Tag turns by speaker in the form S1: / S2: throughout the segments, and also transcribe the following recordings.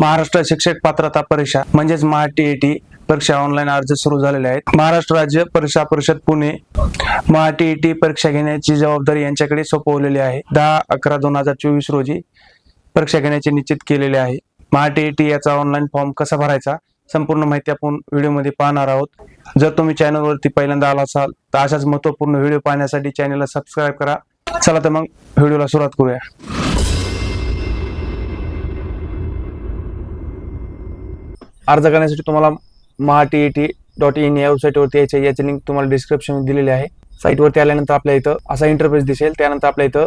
S1: महाराष्ट्र शिक्षक पात्रता परीक्षा म्हणजेच महा टी परीक्षा ऑनलाईन अर्ज सुरू झालेले आहेत. महाराष्ट्र राज्य परीक्षा परिषद पुणे महा टी परीक्षा घेण्याची जबाबदारी यांच्याकडे सोपवलेली आहे. दहा अकरा दोन हजार चोवीस रोजी परीक्षा घेण्याचे निश्चित केलेले आहे. महा टी याचा ऑनलाईन फॉर्म कसा भरायचा? संपूर्ण माहिती आपण व्हिडिओमध्ये पाहणार आहोत. जर तुम्ही चॅनलवरती पहिल्यांदा आला असाल तर अशाच महत्त्वपूर्ण व्हिडिओ पाहण्यासाठी चॅनलला सबस्क्राईब करा. चला तर मग व्हिडिओला सुरुवात करूया. अर्ज करण्यासाठी तुम्हाला Maha T T dot in या वेबसाईटवरती यायचे याची लिंक तुम्हाला डिस्क्रिप्शन दिलेली आहे. साईटवरती आल्यानंतर आपल्या इथं असा इंटरफेस दिसेल. त्यानंतर आपल्या इथं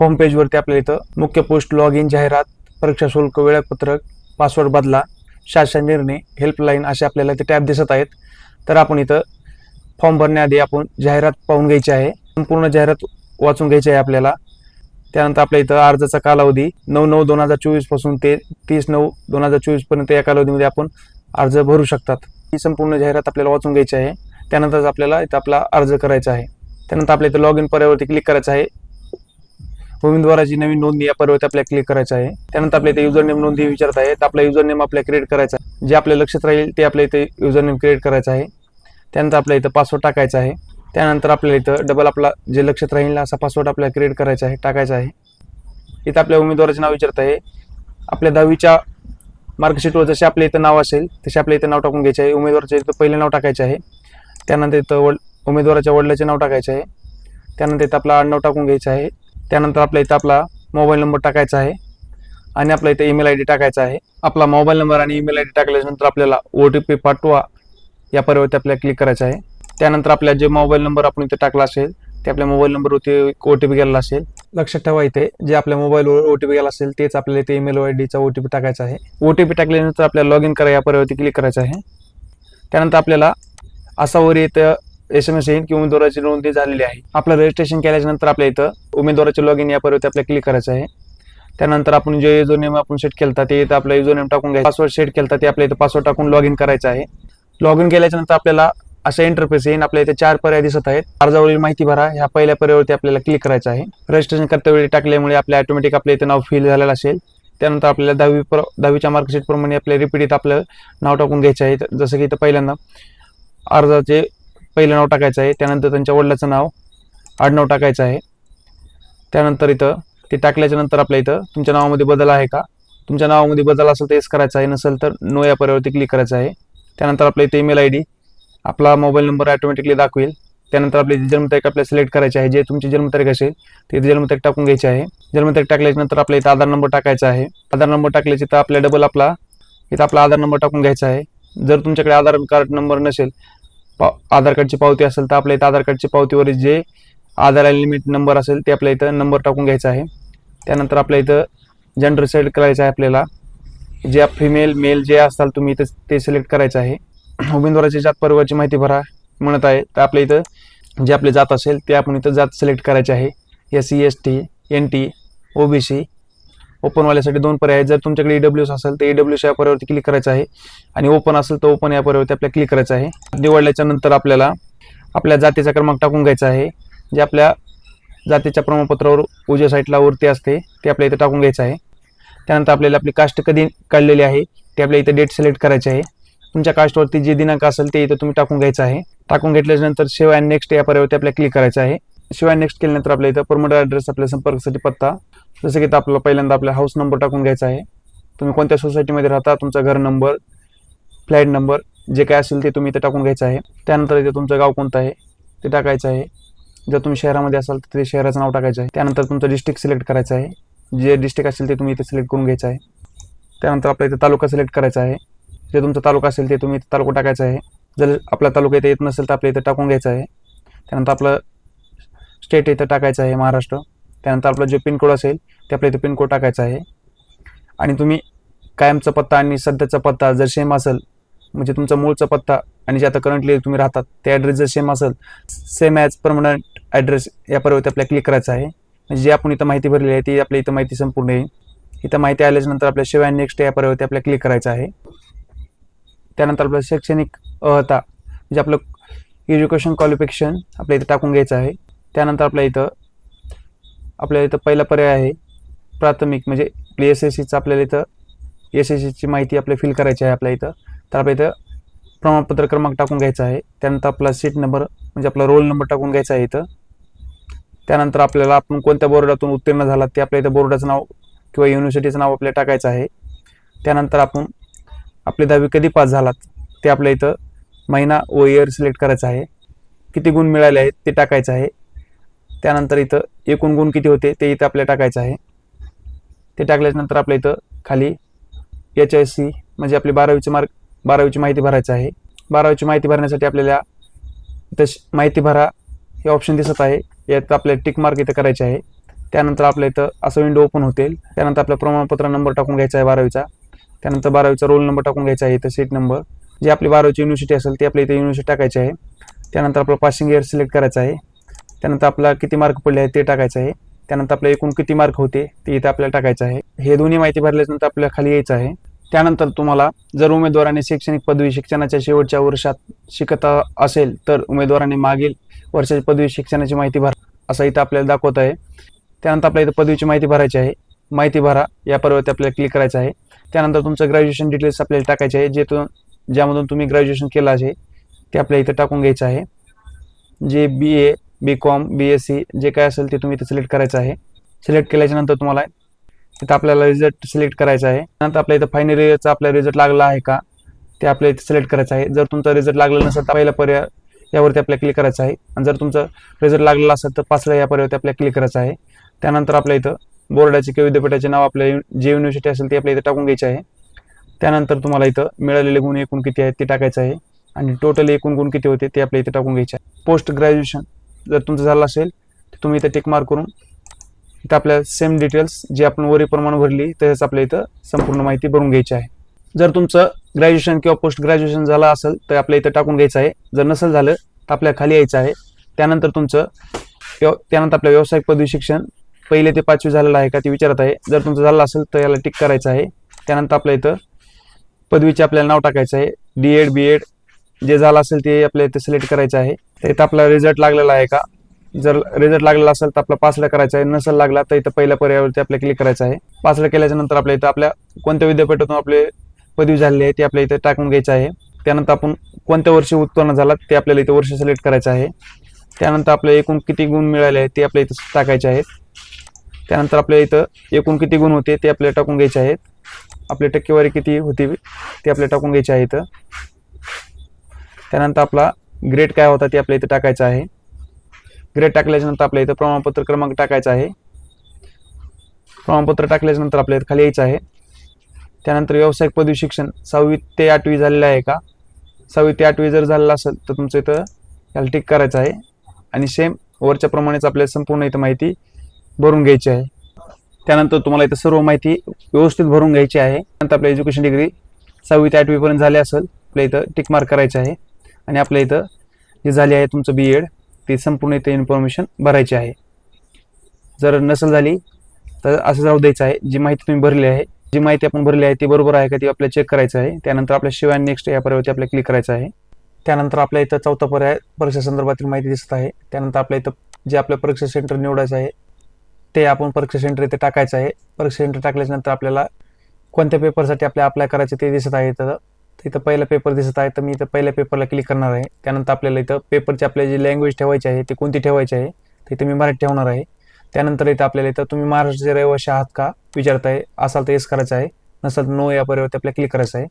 S1: होम पेजवरती आपल्या इथं मुख्य पोस्ट लॉग इन जाहिरात परीक्षा शुल्क वेळापत्रक पासवर्ड बदला शासन निर्णय हेल्पलाईन असे आपल्याला ते टॅब दिसत आहेत. तर आपण इथं फॉर्म भरण्याआधी आपण जाहिरात पाहून घ्यायची आहे. संपूर्ण जाहिरात वाचून घ्यायची आहे आपल्याला. त्यानंतर आपल्या इथं अर्जाचा कालावधी नऊ नऊ दोन हजार चोवीसपासून ते तीस नऊ दोन हजार चोवीसपर्यंत या कालावधीमध्ये आपण अर्ज भरू शकतात. ही संपूर्ण जाहिरात आपल्याला वाचून घ्यायची आहे. त्यानंतरच आपल्याला इथं आपला अर्ज करायचा आहे. त्यानंतर आपल्या इथं लॉग इन पर्यावरती क्लिक करायचं आहे. उमेदवाराची नवीन नोंदणी या पर्यावरती आपल्याला क्लिक करायचं आहे. त्यानंतर आपल्या इथे युजर नेम नोंदणी विचारत आहे. तर आपला युजर नेम आपल्याला क्रिएट करायचा आहे. जे आपल्या लक्षात राहील ते आपल्या इथे युजर नेम क्रिएट करायचं आहे. त्यानंतर आपल्या इथं पासवर्ड टाकायचा आहे. त्यानंतर आपल्याला इथं डबल आपला जे लक्षात राहील असा पासवर्ड आपल्याला क्रिएट करायचा आहे टाकायचा आहे. इथं आपल्या उमेदवाराचे नाव विचारत आहे. आपल्या दहावीच्या मार्कशीटवर जसे आपल्या इथं नाव असेल तसे आपल्या इथं नाव टाकून घ्यायचे आहे. उमेदवाराचे इथं पहिले नाव टाकायचे आहे. त्यानंतर इथं वड उमेदवाराच्या वडिलाचे नाव टाकायचे आहे. त्यानंतर इथं आपला आडनाव टाकून घ्यायचं आहे. त्यानंतर आपल्या इथं आपला मोबाईल नंबर टाकायचा आहे. आणि आपल्या इथं ईमेल आय डी टाकायचा आहे. आपला मोबाईल नंबर आणि ईमेल आय डी टाकल्यानंतर आपल्याला ओ टी पी पाठवा या पर्यावरती आपल्याला क्लिक करायचं आहे. त्यानंतर आपल्या जे मोबाईल नंबर आपण इथे टाकला असेल ते आपल्या मोबाईल नंबरवरती ओ टी पी गेलेला असेल. लक्षात ठेवा इथे जे आपल्या मोबाईलवर ओ टी पी गेला असेल तेच आपल्याला इथे ईमेल आय डीचा ओ टी पी टाकायचा आहे. ओ टी पी टाकल्यानंतर आपल्याला लॉग इन करा या पर्यावरती क्लिक करायचं आहे. त्यानंतर आपल्याला असा वर इथं एस एम एस येईल की उमेदवाराची नोंदणी झालेली आहे. आपलं रजिस्ट्रेशन केल्याच्यानंतर आपल्या इथं उमेदवाराचे लॉग इन या पर्यावरती आपल्याला क्लिक करायचं आहे. त्यानंतर आपण जे युजर नेम आपण सेट केलता ते इथं आपला युजर नेम टाकून घ्यायचा पासवर्ड सेट केलता ते आपल्या इथं पासवर्ड टाकून लॉग इन करायचं आहे. लॉग इन केल्याच्यानंतर आपल्याला अशा इंटरफेस येईन. आपल्या इथे चार पर्याय दिसत आहेत. अर्जावरील माहिती भरा. ह्या पहिल्या पर्यायावरती आपल्याला क्लिक करायचं आहे. रजिस्ट्रेशन करतेवेळी टाकल्यामुळे आपल्या ऑटोमॅटिक आपल्या इथे नाव फिल झालेलं असेल. त्यानंतर आपल्याला दहावी प्र दहावीच्या मार्कशीटप्रमाणे आपल्या रिपीट आपलं नाव टाकून घ्यायचं आहे. जसं की इथं पहिल्यांदा अर्जाचे पहिलं नाव टाकायचं आहे. त्यानंतर त्यांच्या वडिलाचं नाव आडनाव टाकायचं आहे. त्यानंतर इथं ते टाकल्याच्या नंतर आपल्या इथं तुमच्या नावामध्ये बदल आहे का? तुमच्या नावामध्ये बदल असेल तर येस करायचं आहे. नसेल तर नो या पर्यावरती क्लिक करायचं आहे. त्यानंतर आपल्या इथे ईमेल आय डी आपला मोबाईल नंबर ऑटोमॅटिकली दाखवेल. त्यानंतर आपली जी जन्मतारीख आपल्याला सिलेक्ट करायची आहे जे तुमची जन्मतारीख असेल ते जन्मतारीख टाकून घ्यायची आहे. जन्मतारीख टाकल्याच्या नंतर आपल्या इथं आधार नंबर टाकायचा आहे. आधार नंबर टाकल्याची तर आपल्या डबल आपला इथं आपला आधार नंबर टाकून घ्यायचा आहे. जर तुमच्याकडे आधार कार्ड नंबर नसेल पा आधार कार्डची पावती असेल तर आपल्या इथं आधार कार्डची पावतीवर जे आधार लिमिट नंबर असेल ते आपल्या इथं नंबर टाकून घ्यायचा आहे. त्यानंतर आपल्या इथं जेंडर सिलेक्ट करायचं आहे आपल्याला. जे फिमेल मेल जे असाल तुम्ही इथं ते सिलेक्ट करायचं आहे. उमेदवाराची जात परिवाराची माहिती भरा म्हणत आहे. तर आपल्या इथं जे आपले जात असेल ते आपण इथं जात सिलेक्ट करायचे आहे. S C S T N T O B C ओपनवाल्यासाठी दोन पर्याय आहेत. जर तुमच्याकडे ईडब्ल्यू असेल तर ईडब्ल्यू या पर्यावरती क्लिक करायचं आहे. आणि ओपन असेल तर ओपन या पर्यावरती आपल्याला क्लिक करायचं आहे. निवडल्याच्या नंतर आपल्याला आपल्या जातीचा क्रमांक टाकून घ्यायचा आहे. जे आपल्या जातीच्या प्रमाणपत्रावर उजव्या साईडला वरती असते ते आपल्या इथं टाकून घ्यायचं आहे. त्यानंतर आपल्याला आपली कास्ट कधी काढलेली आहे ते आपल्या इथं डेट सिलेक्ट करायची आहे. तुमच्या कास्टवरती जे दिनांक असेल ते इथं तुम्ही टाकून घ्यायचं आहे. टाकून घेतल्यानंतर शिवाय नेक्स्ट या पर्यावरती आपल्याला क्लिक करायचं आहे. शिवाय नेक्स्ट केल्यानंतर आपल्या इथं परमनंट ॲड्रेस आपल्या संपर्कासाठी पत्ता जसं की आपल्याला पहिल्यांदा आपला हाऊस नंबर टाकून घ्यायचा आहे. तुम्ही कोणत्या सोसायटीमध्ये राहता तुमचा घर नंबर फ्लॅट नंबर जे काय असेल ते तुम्ही इथं टाकून घ्यायचं आहे. त्यानंतर इथे तुमचं गाव कोणतं आहे ते टाकायचं आहे. जर तुम्ही शहरामध्ये असाल तर ते शहराचं नाव टाकायचं आहे. त्यानंतर तुमचं डिस्ट्रिक्ट सिलेक्ट करायचं आहे. जे डिस्ट्रिक्ट असेल ते तुम्ही इथे सिलेक्ट करून घ्यायचं आहे. त्यानंतर आपल्या इथे तालुका सिलेक्ट करायचा आहे. जे तुमचा तालुका असेल ते तुम्ही तालुका टाकायचा आहे. जर आपला तालुका इथे येत नसेल तर आपल्या इथं टाकून घ्यायचं आहे. त्यानंतर आपलं स्टेट इथं टाकायचं आहे महाराष्ट्र. त्यानंतर आपला जो पिनकोड असेल ते आपल्या इथे पिनकोड टाकायचा आहे. आणि तुम्ही कायमचा पत्ता आणि सध्याचा पत्ता जर सेम असेल म्हणजे तुमचा मूळचा पत्ता आणि जे आता करंटली तुम्ही राहतात ते ॲड्रेस जर सेम असेल सेम ॲज परमनंट ॲड्रेस या पर्वती आपल्याला क्लिक करायचं आहे. म्हणजे जे आपण इथं माहिती भरली आहे ती आपल्या इथं माहिती संपूर्ण येईल. इथं माहिती आल्याच्यानंतर आपल्या शिवाय नेक्स्ट या पर्वती आपल्याला क्लिक करायचं आहे. त्यानंतर आपलं शैक्षणिक अर्हता म्हणजे आपलं एज्युकेशन क्वालिफिकेशन आपल्या इथं टाकून घ्यायचं आहे. त्यानंतर आपल्या इथं आपल्या इथं पहिला पर्याय आहे प्राथमिक. म्हणजे आपली एस एस सीचं आपल्याला इथं एस एस सीची माहिती आपल्या फिल करायची आहे आपल्या इथं. तर आपल्या इथं प्रमाणपत्र क्रमांक टाकून घ्यायचा आहे. त्यानंतर आपला सीट नंबर म्हणजे आपला रोल नंबर टाकून घ्यायचा आहे इथं. त्यानंतर आपल्याला आपण कोणत्या बोर्डातून उत्तीर्ण झाला ते आपल्या इथं बोर्डाचं नाव किंवा युनिव्हर्सिटीचं नाव आपल्याला टाकायचं आहे. त्यानंतर आपण आपले दहावी कधी पास झालात ते आपल्या इथं महिना व इयर सिलेक्ट करायचं आहे. किती गुण मिळाले आहेत ते टाकायचं आहे. त्यानंतर इथं एकूण गुण किती होते ते इथं आपल्याला टाकायचं आहे. ते टाकल्यानंतर आपल्या इथं खाली एच आय सी म्हणजे आपली बारावीची मार्क बारावीची माहिती भरायची आहे. बारावीची माहिती भरण्यासाठी आपल्याला इथं माहिती भरा हे ऑप्शन दिसत आहे. यात आपल्याला टिक मार्क इथं करायचे आहे. त्यानंतर आपल्या इथं असं विंडो ओपन होतील. त्यानंतर आपला प्रमाणपत्र नंबर टाकून घ्यायचा आहे बारावीचा. त्यानंतर बारावीचा रोल नंबर टाकून घ्यायचा आहे इथं सीट नंबर जी आपली बारावीची युनिव्हर्सिटी असेल ती आपल्या इथे युनिव्हर्सिटी टाकायची आहे. त्यानंतर आपलं पासिंग इयर सिलेक्ट करायचं आहे. त्यानंतर आपला किती मार्क पडले आहेत ते टाकायचं आहे. त्यानंतर आपल्या एकूण किती मार्क होते ते इथं आपल्याला टाकायचं आहे. हे दोन्ही माहिती भरल्यानंतर आपल्याला खाली यायचं आहे. त्यानंतर तुम्हाला जर उमेदवाराने शैक्षणिक पदवी शिक्षणाच्या शेवटच्या वर्षात शिकत असेल तर उमेदवाराने मागील वर्षाची पदवी शिक्षणाची माहिती भरा असं इथं आपल्याला दाखवत आहे. त्यानंतर आपल्या इथं पदवीची माहिती भरायची आहे. माहिती भरा या पर्वती आपल्याला क्लिक करायचं आहे. त्यानंतर तुमचं ग्रॅज्युएशन डिटेल्स आपल्याला टाकायचे आहे जे तु ज्यामधून तुम्ही ग्रॅज्युएशन केलं आहे ते आपल्या इथं टाकून घ्यायचं आहे. जे B A B com B S C जे काय असेल ते तुम्ही इथं सिलेक्ट करायचं आहे. सिलेक्ट केल्याच्यानंतर तुम्हाला तिथं आपल्याला रिझल्ट सिलेक्ट करायचा आहे. नंतर आपल्या इथं फायनल इयरचा आपला रिझल्ट लागला आहे का ते आपल्या इथं सिलेक्ट करायचं आहे. जर तुमचा रिझल्ट लागला नसेल तर पहिला पर्याय यावरती आपल्याला क्लिक करायचं आहे. आणि जर तुमचं रिझल्ट लागलेला असेल तर पाचव्या या पर्यावरती आपल्याला क्लिक करायचं आहे. त्यानंतर आपल्या इथं बोर्डाचे किंवा विद्यापीठाचे नाव आपल्या जे युनिव्हर्सिटी असेल ते आपल्या इथं टाकून घ्यायचे आहे. त्यानंतर तुम्हाला इथं मिळालेले गुण एकूण किती आहेत ते टाकायचं आहे. आणि टोटल एकूण गुण किती होते ते आपल्या इथे टाकून घ्यायचे आहे. पोस्ट ग्रॅज्युएशन जर तुमचं झालं असेल तर तुम्ही इथं टेक मार्क करून इथं आपल्या सेम डिटेल्स जे आपण वरीप्रमाणे भरली तसेच आपल्या इथं संपूर्ण माहिती भरून घ्यायची आहे. जर तुमचं ग्रॅज्युएशन किंवा पोस्ट ग्रॅज्युएशन झालं असेल तर आपल्या इथं टाकून घ्यायचं आहे. जर नसेल झालं तर आपल्या खाली यायचं आहे. त्यानंतर तुमचं व्यव त्यानंतर आपलं व्यावसायिक पदवी शिक्षण पहिले ते पाचवी झालेलं आहे का ते विचारत आहे. जर तुमचं झालं असेल तर याला टिक करायचं आहे. त्यानंतर आपल्या इथं पदवीचे आपल्याला नाव टाकायचं आहे. डी एड बी एड जे झालं असेल ते आपल्या इथे सिलेक्ट करायचं आहे. तर इथं आपला रिझल्ट लागलेला आहे का? जर रिझल्ट लागलेला असेल तर आपला पासला करायचा आहे. नसेल लागला तर इथं पहिल्या पर्यायावरती आपल्याला क्लिक करायचं आहे. पासला केल्याच्यानंतर आपल्या इथं आपल्या कोणत्या विद्यापीठातून आपले पदवी झालेली आहे ते आपल्या इथे टाकून घ्यायचं आहे. त्यानंतर आपण कोणत्या वर्षी उत्पन्न झाला ते आपल्याला इथे वर्ष सिलेक्ट करायचं आहे. त्यानंतर आपल्या एकूण किती गुण मिळाले आहेत ते आपल्या इथं टाकायचे आहेत. त्यानंतर आपल्या इथं एकूण किती गुण होते ते आपल्याला टाकून घ्यायचे आहेत. आपली टक्केवारी किती होती ते आपल्याला टाकून घ्यायचे आहे इथं त्यानंतर आपला ग्रेड काय होता ते आपल्या इथं टाकायचं आहे. ग्रेड टाकल्याच्यानंतर आपल्या इथं प्रमाणपत्र क्रमांक टाकायचा आहे. प्रमाणपत्र टाकल्याच्यानंतर आपल्या इथं खाली यायचं आहे. त्यानंतर व्यावसायिक पदवी शिक्षण सहावी ते आठवी झालेलं आहे का? सहावी ते आठवी जर झालेलं असेल तर तुमचं इथं याला टिक करायचं आहे. आणि सेम वरच्या प्रमाणेच आपल्याला संपूर्ण इथं माहिती भरून घ्यायची आहे. त्यानंतर तुम्हाला इथं सर्व माहिती व्यवस्थित भरून घ्यायची आहे. नंतर आपल्या एज्युकेशन डिग्री सहावी ते आठवीपर्यंत झाली असेल आपल्या इथं टिक मार्क करायचं आहे. आणि आपल्या इथं जे झाली आहे तुमचं बी एड ती संपूर्ण इथं इन्फॉर्मेशन भरायची आहे. जर नसेल झाली तर असं जाऊ द्यायचं आहे. जी माहिती तुम्ही भरली आहे जी माहिती आपण भरली आहे ती बरोबर आहे का ती आपल्याला चेक करायचं आहे. त्यानंतर आपल्या शिवाय नेक्स्ट या पर्यावरती आपल्याला क्लिक करायचं आहे. त्यानंतर आपल्या इथं चौथा पर्याय परीक्षा संदर्भातील माहिती दिसत आहे. त्यानंतर आपल्या इथं जे आपलं परीक्षा सेंटर निवडायचं आहे ते आपण परीक्षा सेंटर इथे टाकायचं आहे. परीक्षा सेंटर टाकल्याच्यानंतर आपल्याला कोणत्या पेपरसाठी आपल्याला अप्लाय करायचं ते दिसत आहे इथं. तर इथं पहिला पेपर दिसत आहे तर मी इथं पहिल्या पेपरला क्लिक करणार आहे. त्यानंतर आपल्याला इथं पेपरची आपल्याला जी लँग्वेज ठेवायची आहे ती कोणती ठेवायची आहे तर इथं मी मराठी ठेवणार आहे. त्यानंतर इथं आपल्याला इथं तुम्ही महाराष्ट्राचे रहिवासी आहात का विचारताय असाल तर येस करायचं आहे. नसाल तर नो या पर्यावरती आपल्याला क्लिक करायचं आहे.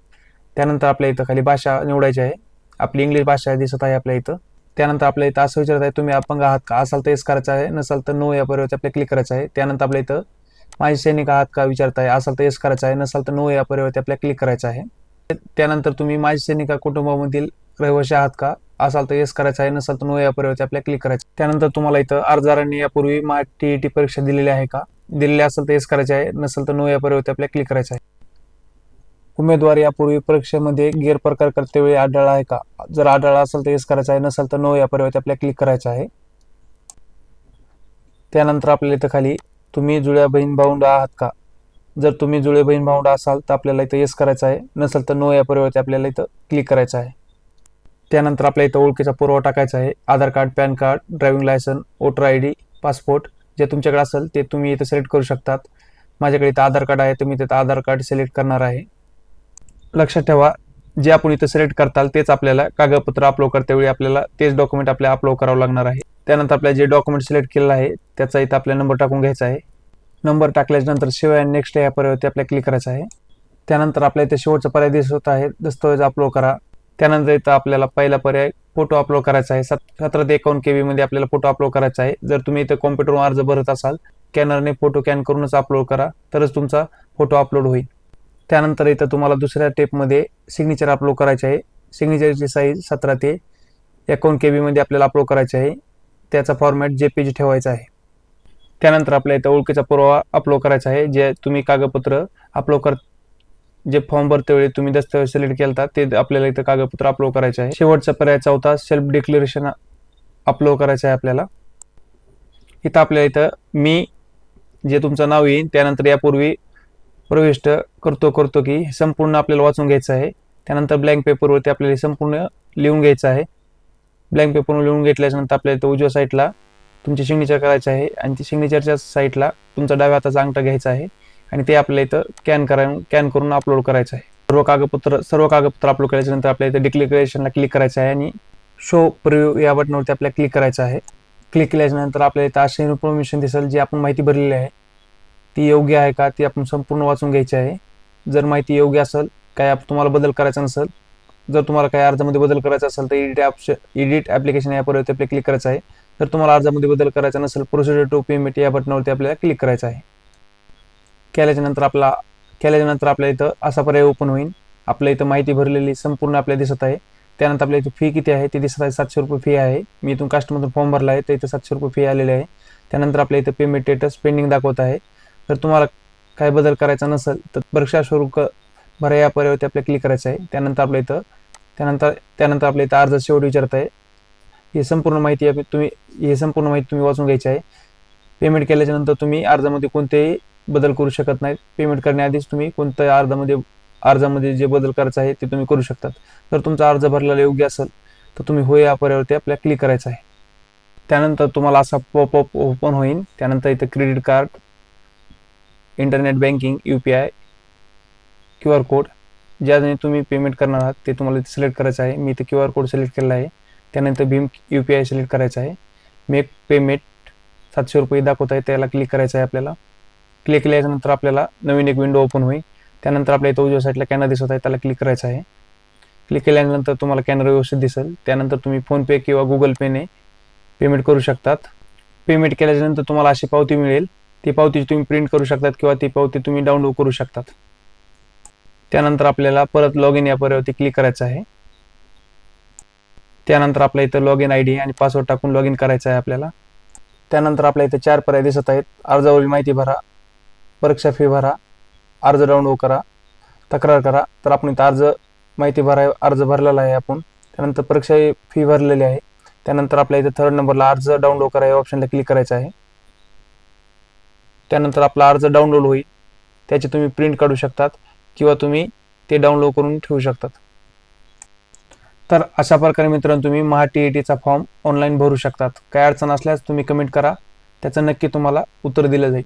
S1: त्यानंतर आपल्या इथं खाली भाषा निवडायची आहे. आपली इंग्लिश भाषा दिसत आहे आपल्या इथं. त्यानंतर आपल्या इथं असं विचारत आहे तुम्ही अपंग आहात का? असाल तर येस करायचं आहे नसाल तर नो या पर्यावरती आपल्याला क्लिक करायचं आहे. त्यानंतर आपल्या इथं माझे सैनिक आहात का? विचारताय असाल तर येस करायचं आहे नसाल तर नो या पर्यावरती आपल्याला क्लिक करायचं आहे. त्यानंतर तुम्ही माझे सैनिका कुटुंबामधील रहिवाशी आहात का? असाल तर येस करायचं आहे नसाल तर नो या पर्यावरती आपल्याला क्लिक करायचं आहे. त्यानंतर तुम्हाला इथं अर्जदारांनी यापूर्वी मा टी ई टी परीक्षा दिलेली आहे का? दिलेली असेल तर येस करायचे आहे नसेल तर नो या पर्यावरती आपल्याला क्लिक करायचं आहे. उमेदवार यापूर्वी परीक्षेमध्ये गैरप्रकार करते वेळी आढळला आहे का? जर आढळला असेल तर येस करायचं आहे नसेल तर नो या पर्यावरती आपल्याला क्लिक करायचं आहे. त्यानंतर आपल्याला इथं खाली तुम्ही जुळ्या बहीण भाऊंड आहात का? जर तुम्ही जुळे बहीण भाऊंड असाल तर आपल्याला इथं येस करायचं आहे नसेल तर नो या पर्यावरती आपल्याला इथं क्लिक करायचं आहे. त्यानंतर आपल्या इथं ओळखीचा पुरावा टाकायचा आहे Aadhaar card PAN card driving license voter I D passport जे तुमच्याकडे असेल ते तुम्ही इथं सिलेक्ट करू शकतात. माझ्याकडे इथं आधार कार्ड आहे तुम्ही तिथं आधार कार्ड सिलेक्ट करणार आहे. लक्षात ठेवा जे आपण इथं सिलेक्ट करताल तेच आपल्याला कागदपत्र अपलोड करतेवेळी आपल्याला तेच डॉक्युमेंट आपल्याला अपलोड करावं लागणार आहे. त्यानंतर आपल्याला जे डॉक्युमेंट सिलेक्ट केलेलं आहे त्याचा इथं आपल्याला नंबर टाकून घ्यायचा आहे. नंबर टाकल्याच्या नंतर शिवाय नेक्स्ट या पर्यावरती आपल्याला क्लिक करायचं आहे. त्यानंतर आपल्या इथे शेवटचा पर्याय दिसत आहे दस्तऐवज अपलोड करा. त्यानंतर इथं आपल्याला पहिला पर्याय फोटो अपलोड करायचा आहे. सत सतरा ते एकावन्न के मध्ये आपल्याला फोटो अपलोड करायचा आहे. जर तुम्ही इथं कॉम्प्युटरवर अर्ज भरत असाल स्कॅनरने फोटो कॅन करूनच अपलोड करा तरच तुमचा फोटो अपलोड होईल. त्यानंतर इथं तुम्हाला दुसऱ्या टेपमध्ये सिग्नेचर अपलोड करायचे आहे. सिग्नेचरची साईज सतरा ते एकावन्न के बीमध्ये आपल्याला अपलोड करायचे आहे. त्याचा फॉर्मॅट जे पी जी ठेवायचा आहे. त्यानंतर आपल्या इथं ओळखीचा पुरावा अपलोड करायचा आहे. जे तुम्ही कागदपत्र अपलोड कर जे फॉर्म भरतेवेळी तुम्ही दस्तऐवज सिलेक्ट केलता ते आपल्याला इथं कागदपत्र अपलोड करायचे आहे. शेवटचा पर्याय चौथा सेल्फ डिक्लेरेशन अपलोड करायचं आहे आपल्याला. इथं आपल्या इथं मी जे तुमचं नाव येईल त्यानंतर यापूर्वी प्रविष्ट करतो करतो की हे संपूर्ण आपल्याला वाचून घ्यायचं आहे. त्यानंतर ब्लँक पेपरवरती आपल्याला संपूर्ण लिहून घ्यायचं आहे. ब्लँक पेपरवर लिहून घेतल्याच्यानंतर आपल्याला इथं उजव्या साईडला तुमची सिग्नेचर करायचं आहे आणि ती सिग्नेचरच्या साईडला तुमचा डाव्या हाताचा अंगठा घ्यायचा आहे आणि ते आपल्याला इथं कॅन करा कॅन करून अपलोड करायचं आहे. सर्व कागदपत्र सर्व कागदपत्र अपलोड केल्याच्यानंतर आपल्या इथं डिक्लेरेशनला क्लिक करायचं आहे आणि शो प्रिव्ह्यू या बटनावरती आपल्याला क्लिक करायचं आहे. क्लिक केल्याच्यानंतर आपल्याला इथं अशी इन्फॉर्मेशन दिसेल जी आपण माहिती भरलेली आहे. ती योग्य आहे का ती आपण संपूर्ण वाचून घ्यायची आहे. जर माहिती योग्य असेल काय आप- तुम्हाला बदल करायचा नसेल जर तुम्हाला काही अर्जामध्ये बदल करायचा असेल तर एडिट ऑप्शन एडिट ॲप्लिकेशन यावरती आपल्याला क्लिक करायचं आहे. जर तुम्हाला अर्जामध्ये बदल करायचा नसेल प्रोसिजर टू पेमेंट या बटनावरती आपल्याला क्लिक करायचं आहे. केल्याच्यानंतर आपला केल्याच्यानंतर आपल्या इथं असा पर्याय ओपन होईल आपल्या इथं माहिती भरलेली संपूर्ण आपल्याला दिसत आहे. त्यानंतर आपल्या इथं फी किती आहे ते दिसत आहे सातशे रुपये फी आहे. मी इथून कास्टमधून फॉर्म भरला आहे तर इथं सातशे रुपये फी आलेली आहे. त्यानंतर आपल्या इथं पेमेंट स्टेटस पेंडिंग दाखवत आहे. जर तुम्हाला काही बदल करायचा नसेल तर परीक्षा शुल्क भरा या पर्यावरती आपल्याला क्लिक करायचं आहे. त्यानंतर आपल्या इथं त्यानंतर त्यानंतर आपल्या इथं अर्ज शेवट विचारत आहे हे संपूर्ण माहिती तुम्ही हे संपूर्ण माहिती तुम्ही वाचून घ्यायची आहे. पेमेंट केल्याच्यानंतर तुम्ही अर्जामध्ये कोणतेही बदल करू शकत नाहीत. पेमेंट करण्याआधीच तुम्ही कोणत्या अर्जामध्ये अर्जामध्ये जे बदल करायचं आहे ते तुम्ही करू शकतात. जर तुमचा अर्ज भरलेला योग्य असेल तर तुम्ही होय या पर्यावरती आपल्याला क्लिक करायचं आहे. त्यानंतर तुम्हाला असा पॉपअप ओपन होईल. त्यानंतर इथं credit card internet banking U P I Q R code ज्याने तुम्ही पेमेंट करणार आहात ते तुम्हाला इथे सिलेक्ट करायचं आहे. मी इथे क्यू आर कोड सिलेक्ट केलेला आहे. त्यानंतर भीम यू पी आय सिलेक्ट करायचं आहे. मेक पेमेंट सातशे रुपये दाखवत आहे. त्याला क्लिक करायचं आहे आपल्याला. क्लिक केल्यानंतर आपल्याला नवीन एक विंडो ओपन होईल. त्यानंतर आपल्या इथं उजव्या साईडला कॅनर दिसत आहे. त्याला क्लिक करायचं आहे. क्लिक केल्यानंतर तुम्हाला कॅनर व्यवस्थित दिसेल. त्यानंतर तुम्ही फोनपे किंवा गुगल पेने पेमेंट करू शकतात. पेमेंट केल्याच्यानंतर तुम्हाला अशी पावती मिळेल. ती पावती तुम्ही प्रिंट करू शकतात किंवा ती पावती तुम्ही डाउनलोड करू शकतात. त्यानंतर आपल्याला परत लॉग इन या पर्यावरती क्लिक करायचं आहे. त्यानंतर आपल्या इथं लॉग इन आय डी आणि पासवर्ड टाकून लॉग इन करायचं आहे आपल्याला. त्यानंतर आपल्या इथं चार पर्याय दिसत आहेत. अर्जावरील माहिती भरा परीक्षा फी भरा अर्ज डाउनलोड करा तक्रार करा. तर आपण इथं अर्ज माहिती भरा अर्ज भरलेला आहे आपण. त्यानंतर परीक्षा फी भरलेली आहे. त्यानंतर आपल्या इथं थर्ड नंबरला अर्ज डाउनलोड करा या ऑप्शनला क्लिक करायचं आहे. त्यानंतर आपला अर्ज डाउनलोड होईल. त्याची तुम्ही प्रिंट काढू शकतात किंवा तुम्ही ते डाउनलोड करून ठेवू शकतात. तर अशा प्रकारे मित्रांनो तुम्ही महा टी ई टीचा फॉर्म ऑनलाईन भरू शकतात. काय अडचण असल्यास तुम्ही कमेंट करा. त्याचं नक्की तुम्हाला उत्तर दिलं जाईल.